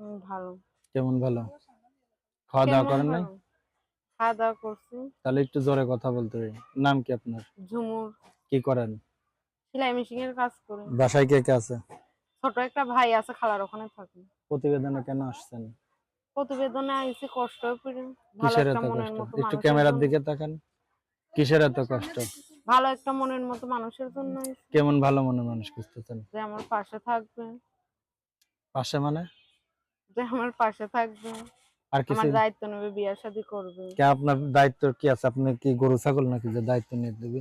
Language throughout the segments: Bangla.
ভালো। কেমন ভালো? খাওয়া দাওয়া করেন নাই? খাওয়া দাওয়া করছি। তাহলে একটু জোরে কথা বলতে হবে। নাম কি আপনার? ঝুমুর। কি করেন? সেলাই মেশিন এর কাজ করি। বাসায় কে কে আছে? ছোট একটা ভাই আছে খালার ওখানে থাকে। প্রতিবেদনে কেন আসছেন? প্রতিবেদনে আইসি কষ্ট করে। ভালো একটা মনের মতো একটু ক্যামেরার দিকে তাকান। কিসের এত কষ্ট? ভালো একটা মনের মতো মানুষের জন্য কেমন ভালো মনের মানুষ খুঁজতেছেন? যে আমার পাশে থাকবে। পাশে মানে? যে আমার পাশে থাকবে। আর কিছু আমার দায়িত্ব নেবে বিয়ে শাদী করবে। কে আপনার দায়িত্ব কি আছে? আপনি কি গরু ছাগল নাকি যে দায়িত্ব নিয়ে দেবে?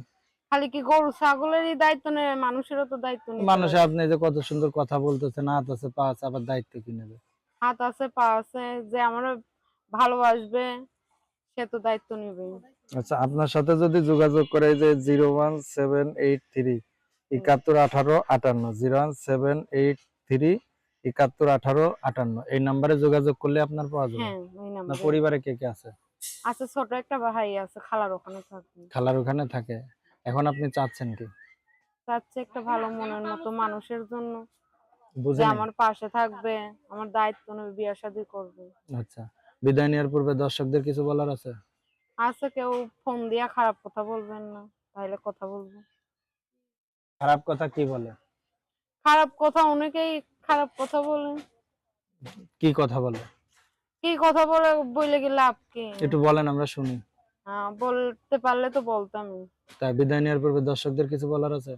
খালি কি গরু ছাগলেরই দায়িত্ব নেবে মানুষেরও তো দায়িত্ব নেবে মানুষে আপনি যে কত সুন্দর কথা বলতেছেন হাত আছে পা আছে আবার দায়িত্ব কি নেবে? হাত আছে পা আছে যে আমার ভালোবাসবে সে তো দায়িত্ব নেবে আচ্ছা আপনার সাথে যদি যোগাযোগ করে যে zero one seven eight three একাত্তর আঠারো আটান্ন zero one seven eight three একাত্তর আঠারো আটান্ন। এই নাম্বারে যোগাযোগ করলে আপনার পাওয়া যাবে। হ্যাঁ আপনার পরিবারে কে কে আছে? আছে ছোট একটা ভাই আছে খালার ওখানে থাকবে খালার ওখানে থাকে। এখন আপনি চাচ্ছেন কি? চাচ্ছে একটা ভালো মনের মতো মানুষের জন্য। যে আমার পাশে থাকবে আমার দায়িত্ব নেবে বিয়ে শাদী করবে। আচ্ছা। বিদায় নেওয়ার পূর্বে দর্শকদের কিছু বলার আছে? আছে কেউ ফোন দিয়া খারাপ কথা বলবেন না তাহলে কথা বলব। খারাপ কথা কি বলে? খারাপ কথা অনেকেই খারাপ কথা বলে। কি কথা বলে? কি কথা বলে বইলে কি লাভ কি? একটু বলেন আমরা শুনি। হ্যাঁ, বলতে পারলে তো বলতামই। তাই বিদায় নেওয়ার পূর্বে দর্শকদের কিছু বলার আছে?